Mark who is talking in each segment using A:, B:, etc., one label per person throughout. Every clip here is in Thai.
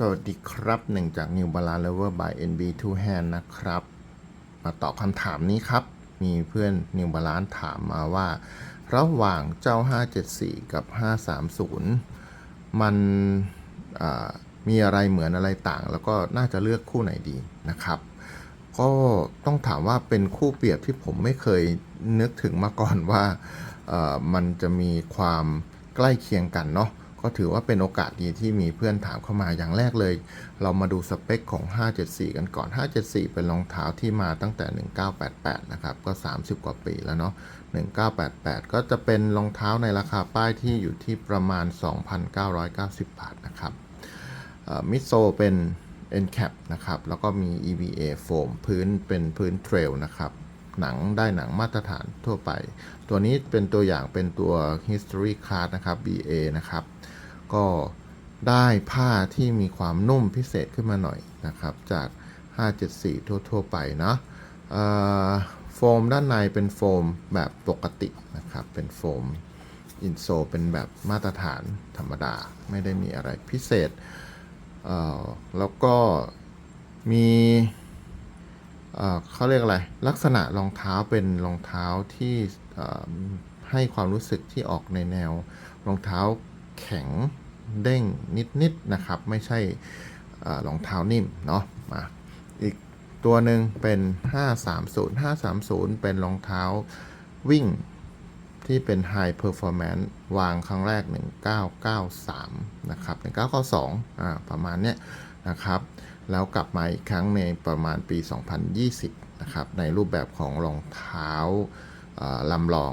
A: สวัสดีครับหนึ่งจาก New Balance Lover by NB Two Hand นะครับ มาตอบคำถามนี้ครับ มีเพื่อน New Balance ถามมาว่า ระหว่างเจ้า 574 กับ 530 มันมีอะไรเหมือนอะไรต่าง แล้วก็น่าจะเลือกคู่ไหนดีนะครับ ก็ต้องถามว่าเป็นคู่เปรียบที่ผมไม่เคยนึกถึงมาก่อนว่ามันจะมีความใกล้เคียงกันเนาะ ก็ถือว่าเป็นโอกาสดีที่มีเพื่อนถามเข้ามาอย่างแรกเลย เรามาดูสเปคของ 574 กันก่อน 574 เป็นรองเท้าที่มาตั้งแต่ 1988 นะครับก็ 30 กว่าปีแล้วเนาะ1988 ก็จะเป็นรองเท้าในราคาป้ายที่อยู่ที่ประมาณ 2,990 บาทนะครับมิโซเป็น NCAP นะครับ แล้วก็มี EVA โฟมพื้นเป็นพื้นเทรลนะครับ หนังได้หนังมาตรฐานทั่วไป ตัวนี้เป็นตัวอย่างเป็นตัว History Card นะครับ BA นะครับ ก็ได้ผ้าที่มีความนุ่มพิเศษขึ้นมาหน่อยนะครับ จาก 574 ทั่ว ๆ ไปเนาะโฟมด้านในเป็นโฟมแบบปกตินะครับ เป็นโฟมอินโซเป็นแบบมาตรฐานธรรมดา ไม่ได้มีอะไรพิเศษเแล้วก็มีเขาเรียกอะไร ลักษณะรองเท้าเป็นรองเท้าที่ให้ความรู้สึกที่ออกในแนวรองเท้าแข็ง เด้งนิดๆนะครับ ไม่ใช่เออรองเท้านิ่มเนาะมาอีกตัวหนึ่งเป็น 530 530 เป็นรองเท้าวิ่งที่เป็น High Performance วางครั้งแรก 1993 นะครับ 1992อ่าประมาณเนี้ยนะครับ แล้วกลับมาอีกครั้งในประมาณปี 2020 นะครับ ในรูปแบบของรองเท้าลำลอง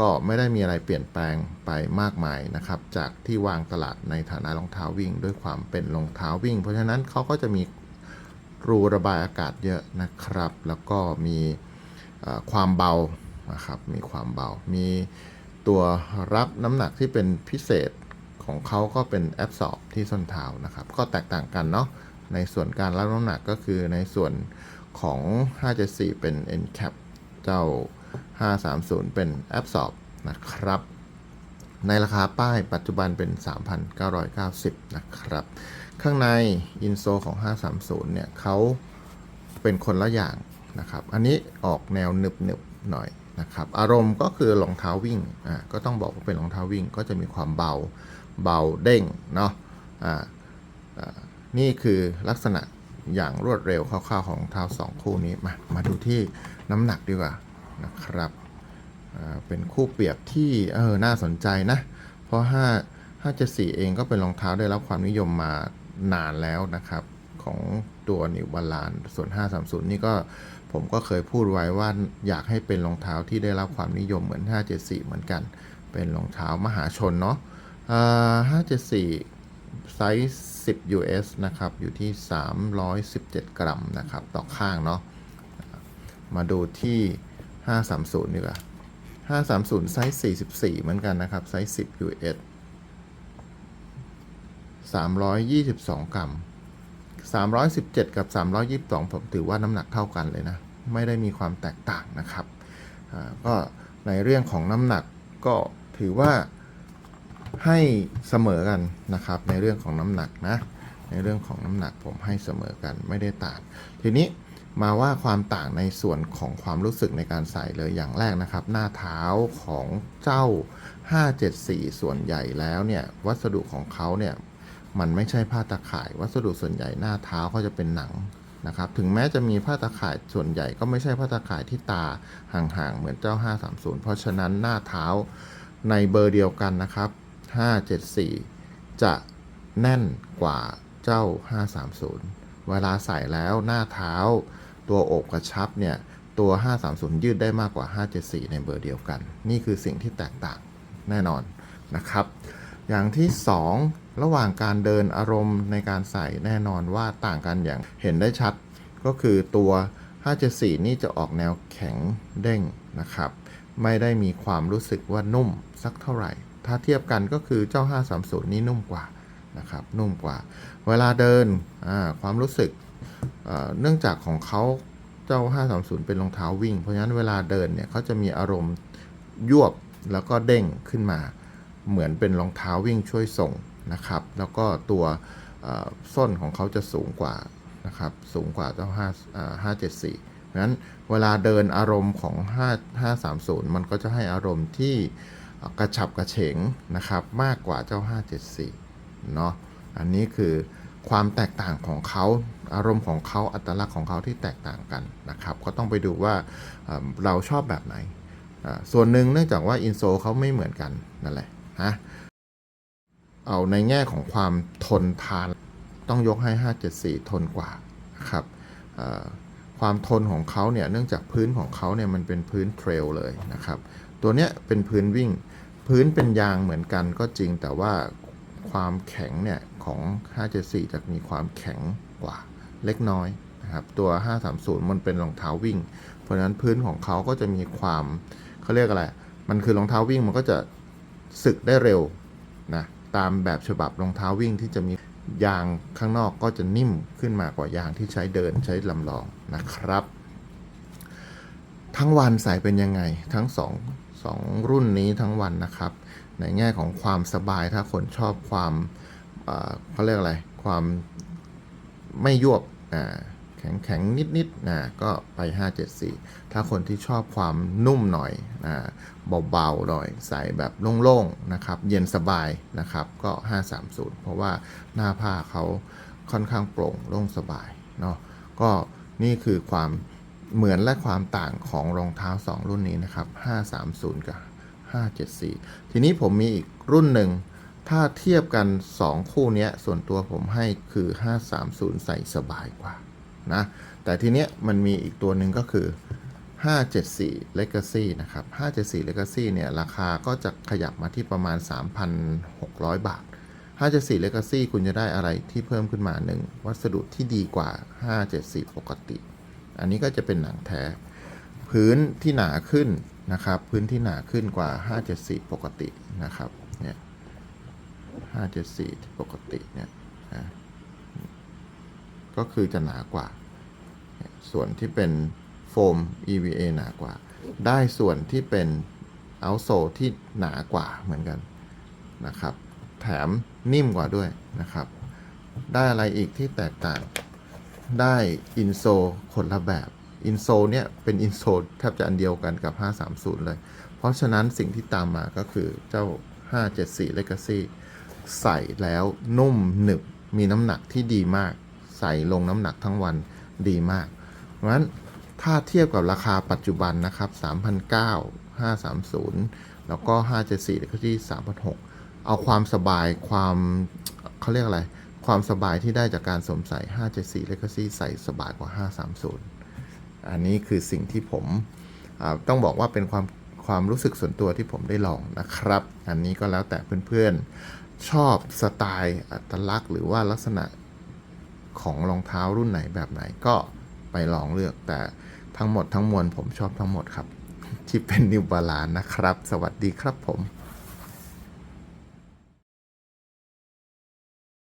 A: ก็ไม่ได้มีอะไรเปลี่ยนแปลงไปมากมายนะครับ จากที่วางตลาดในฐานะรองเท้าวิ่ง ด้วยความเป็นรองเท้าวิ่ง เพราะฉะนั้นเขาก็จะมีรูระบายอากาศเยอะนะครับ แล้วก็มีความเบานะครับ มีความเบา มีตัวรับน้ำหนักที่เป็นพิเศษของเขาก็เป็นแอบสอบที่ส้นเท้านะครับ ก็แตกต่างกันเนาะ ในส่วนการรับน้ำหนักก็คือในส่วนของ 574 เป็น NCAP เจ้า 530 เป็น Absorb นะครับ ในราคาป้ายปัจจุบันเป็น 3,990 นะครับ ข้างในอินโซของ 530 เนี่ยเขาเป็นคนละอย่างนะครับ อันนี้ออกแนวหนึบหนึบหน่อยนะครับ อารมณ์ก็คือรองเท้าวิ่ง อ่า ก็ต้องบอกว่าเป็นรองเท้าวิ่ง ก็จะมีความเบา เบาเด้ง เนาะ อ่าอ่านี่คือลักษณะอย่างรวดเร็วคร่าวๆของรองเท้าสองคู่นี้ มา มาดูที่น้ำหนักดีกว่า นะครับเป็นคู่เปรียบที่เออน่าสนใจนะ เพราะ 5 574 เองก็เป็นรองเท้าได้รับความนิยมมานานแล้วนะครับ ของตัวนิวบาลานส่วน 530 นี่ก็ผมก็เคยพูดไว้ว่าอยากให้เป็นรองเท้าที่ได้รับความนิยมเหมือน 574 เหมือนกัน เป็นรองเท้ามหาชนเนาะอ่า574 ไซส์ 10 US นะครับ อยู่ที่ 317 กรัมนะครับ ต่อข้างเนาะมาดูที่ 530ดีกว่า530 ไซส์ 44 เหมือนกันนะครับ ไซส์ 10 US 322 กรัม 317 กับ 322 ผมถือว่าน้ำหนักเท่ากันเลยนะ ไม่ได้มีความแตกต่างนะครับอ่าก็ในเรื่องของน้ำหนักก็ถือว่าให้เสมอกันนะครับ ในเรื่องของน้ำหนักนะ ในเรื่องของน้ำหนักผมให้เสมอกันไม่ได้ต่าง ทีนี้ มาว่าความต่างในส่วนของความรู้สึกในการใส่เลยอย่างแรกนะครับ หน้าเท้าของเจ้า 574 ส่วนใหญ่แล้วเนี่ย วัสดุของเขาเนี่ย มันไม่ใช่ผ้าตะข่าย วัสดุส่วนใหญ่หน้าเท้าเขาจะเป็นหนังนะครับ ถึงแม้จะมีผ้าตะข่ายส่วนใหญ่ก็ไม่ใช่ผ้าตะข่ายที่ตาห่างๆ เหมือนเจ้า 530 เพราะฉะนั้นหน้าเท้าในเบอร์เดียวกันนะครับ 574 จะแน่นกว่าเจ้า 530 เวลาใส่แล้วหน้าเท้า ตัวอบกระชับเนี่ย ตัว 530 ยืดได้มากกว่า 574 ในเบอร์เดียวกัน นี่คือสิ่งที่แตกต่างแน่นอนนะครับ อย่างที่ 2 ระหว่างการเดินอารมณ์ในการใส่แน่นอนว่าต่างกันอย่างเห็นได้ชัด ก็คือตัว 574 นี่จะออกแนวแข็งเด้งนะครับ ไม่ได้มีความรู้สึกว่านุ่มสักเท่าไหร่ ถ้าเทียบกันก็คือเจ้า 530 นี่นุ่มกว่า นะครับนุ่มกว่า เวลาเดินความรู้สึกเนื่องจากของเขาเจ้า 530 เป็นรองเท้าวิ่ง เพราะฉะนั้นเวลาเดินเนี่ยเขาจะมีอารมณ์ยวบแล้วก็เด้งขึ้นมา เหมือนเป็นรองเท้าวิ่งช่วยส่งนะครับ แล้วก็ตัวส้นของเขาจะสูงกว่านะครับสูงกว่าเจ้า5 574เพราะฉะนั้นเวลาเดินอารมณ์ของ 5 530 มันก็จะให้อารมณ์ที่กระฉับกระเฉงนะครับมากกว่าเจ้า 574 เนาะอันนี้คือความแตกต่างของเขาอารมณ์ของเขาอัตลักษณ์ของเขาที่แตกต่างกันนะครับ ก็ต้องไปดูว่าเราชอบแบบไหน ส่วนหนึ่งเนื่องจากว่าอินโซเขาไม่เหมือนกันนั่นแหละนะเอาในแง่ของความทนทานต้องยกให้ 574 ทนกว่านะครับความทนของเขาเนี่ยเนื่องจากพื้นของเขาเนี่ยมันเป็นพื้นเทรลเลยนะครับ ตัวเนี้ยเป็นพื้นวิ่ง พื้นเป็นยางเหมือนกันก็จริงแต่ว่า ความแข็งเนี่ยของ 574 จะมีความแข็งกว่าเล็กน้อยนะครับ ตัว 530 มันเป็นรองเท้าวิ่ง เพราะฉะนั้นพื้นของเขาก็จะมีความเขาเรียกอะไร มันคือรองเท้าวิ่งมันก็จะสึกได้เร็วนะตามแบบฉบับรองเท้าวิ่งที่จะมียางข้างนอกก็จะนิ่มขึ้นมากว่ายางที่ใช้เดินใช้ลำลองนะครับ ทั้งวันใส่เป็นยังไงทั้งสองสองรุ่นนี้ทั้งวันนะครับ ในแง่ของความสบายถ้าคนชอบความเขาเรียกอะไร ความไม่ยวบอ่าแข็งแข็งนิดนิดๆนะก็ไป 574 ถ้าคนที่ชอบความนุ่มหน่อยนะเบาๆหน่อยใส่แบบโล่งๆนะครับ เย็นสบายนะครับก็ 530 เพราะว่าหน้าผ้าเขาค่อนข้างโปร่งโล่งสบายเนาะก็นี่คือความเหมือนและความต่างของรองเท้า 2 รุ่นนี้นะครับ 530 กับ 574 ทีนี้ผมมีอีกรุ่นหนึ่ง ถ้าเทียบกัน 2 คู่นี้ส่วนตัวผมให้คือ 530 ใส่สบายกว่านะ แต่ทีเนี้ยมันมีอีกตัวหนึ่งก็คือ 574 Legacy นะครับ 574 Legacy เนี่ยราคาก็จะขยับมาที่ประมาณ 3,600 บาท 574 Legacy คุณจะได้อะไรที่เพิ่มขึ้นมาหนึ่งวัสดุที่ดีกว่า 574 ปกติ อันนี้ก็จะเป็นหนังแท้ พื้นที่หนาขึ้น นะครับ พื้นที่หนาขึ้นกว่า 574 ปกตินะครับเนี่ย574 ปกติเนี่ยนะก็คือจะหนากว่า ส่วนที่เป็นโฟม EVA หนากว่า ได้ส่วนที่เป็นเอาโซที่หนากว่าเหมือนกันนะครับ แถมนิ่มกว่าด้วยนะครับ ได้อะไรอีกที่แตกต่าง ได้อินโซคนละแบบ อินโซเนี่ยเป็นอินโซแทบจะอันเดียวกันกับ 530 เลย เพราะฉะนั้นสิ่งที่ตามมาก็คือเจ้า 574 Legacy ใส่แล้วนุ่มหนึบมีน้ำหนักที่ดีมาก ใส่ลงน้ำหนักทั้งวันดีมาก เพราะฉะนั้นถ้าเทียบกับราคาปัจจุบันนะครับ3,900 530 แล้วก็ 574 Legacy 3,600เอาความสบายความเขาเรียกอะไร ความสบายที่ได้จากการสวมใส่ 574 Legacy ใส่สบายกว่า 530 อันนี้คือสิ่งที่ผมต้องบอกว่าเป็นความความรู้สึกส่วนตัวที่ผมได้ลองนะครับ อันนี้ก็แล้วแต่เพื่อนๆ ชอบสไตล์อัตลักษณ์หรือว่าลักษณะของรองเท้ารุ่นไหนแบบไหนก็ไปลองเลือกแต่ทั้งหมดทั้งมวลผมชอบทั้งหมดครับ ที่เป็นนิวบาลานนะครับ สวัสดีครับผม